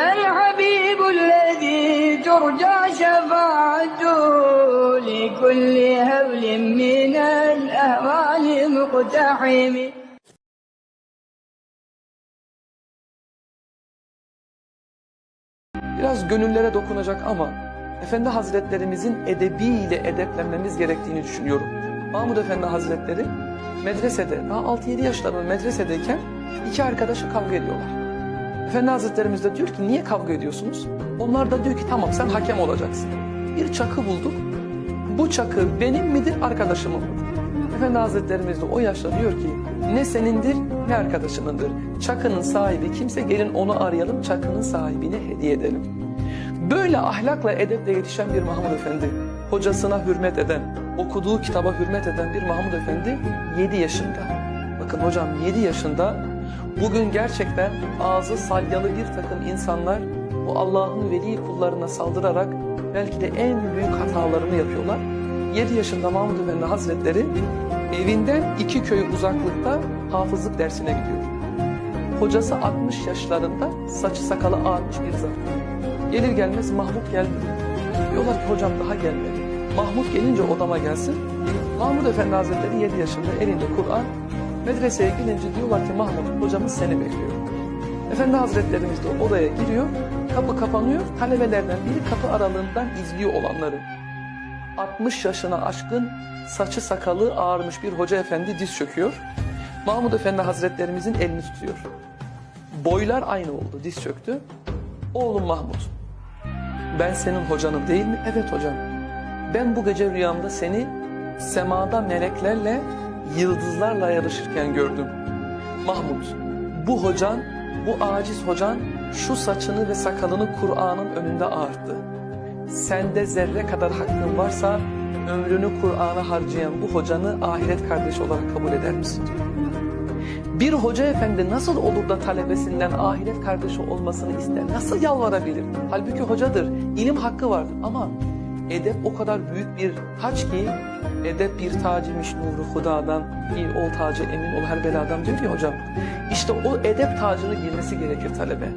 الحبيب الذي ترجى شفاعته لكل هول من الأهوال مقتحم Biraz gönüllere dokunacak ama Efendi Hazretlerimizin edebiyle edeplenmemiz gerektiğini düşünüyorum. Mahmud Efendi Hazretleri medresede, daha 6-7 yaşlarında medresedeyken iki arkadaşı kavga ediyorlar. Efendi Hazretlerimiz de diyor ki niye kavga ediyorsunuz? Onlar da diyor ki tamam sen hakem olacaksın. Bir çakı bulduk. Bu çakı benim midir arkadaşımın mıdır? Efendi Hazretlerimiz de o yaşta diyor ki ne senindir ne arkadaşınındır. Çakının sahibi kimse gelin onu arayalım çakının sahibine hediye edelim. Böyle ahlakla edeple yetişen bir Mahmud Efendi, hocasına hürmet eden, okuduğu kitaba hürmet eden bir Mahmud Efendi 7 yaşında. Bakın hocam 7 yaşında bugün gerçekten ağzı salyalı bir takım insanlar bu Allah'ın veli kullarına saldırarak belki de en büyük hatalarını yapıyorlar. 7 yaşında Mahmud Efendi Hazretleri evinden iki köy uzaklıkta hafızlık dersine gidiyor. Hocası 60 yaşlarında saçı sakalı ağarmış bir zat. Gelir gelmez Mahmut geldi. Diyorlar ki hocam daha gelmedi. Mahmut gelince odama gelsin. Mahmut Efendi Hazretleri 7 yaşında elinde Kur'an. Medreseye gidince diyorlar ki Mahmut hocamız seni bekliyor. Efendi Hazretlerimiz de odaya giriyor. Kapı kapanıyor. Talebelerden biri kapı aralığından izliyor olanları. 60 yaşına aşkın saçı sakalı ağarmış bir hoca efendi diz çöküyor. Mahmud Efendi Hazretlerimizin elini tutuyor. Boylar aynı oldu, diz çöktü. Oğlum Mahmud, ben senin hocanım değil mi? Evet hocam. Ben bu gece rüyamda seni semada meleklerle, yıldızlarla yarışırken gördüm. Mahmud, bu hocan, bu aciz hocan şu saçını ve sakalını Kur'an'ın önünde ağarttı. Sende zerre kadar hakkın varsa ömrünü Kur'an'a harcayan bu hocanı ahiret kardeşi olarak kabul eder misin. Bir hoca efendi nasıl olur da talebesinden ahiret kardeşi olmasını ister? Nasıl yalvarabilir? Halbuki hocadır, ilim hakkı vardır ama edep o kadar büyük bir taç ki edep bir tacıymış nuru hudadan ol tacı emin ol her beladan diyor ya hocam. İşte o edep tacını girmesi gerekir talebe.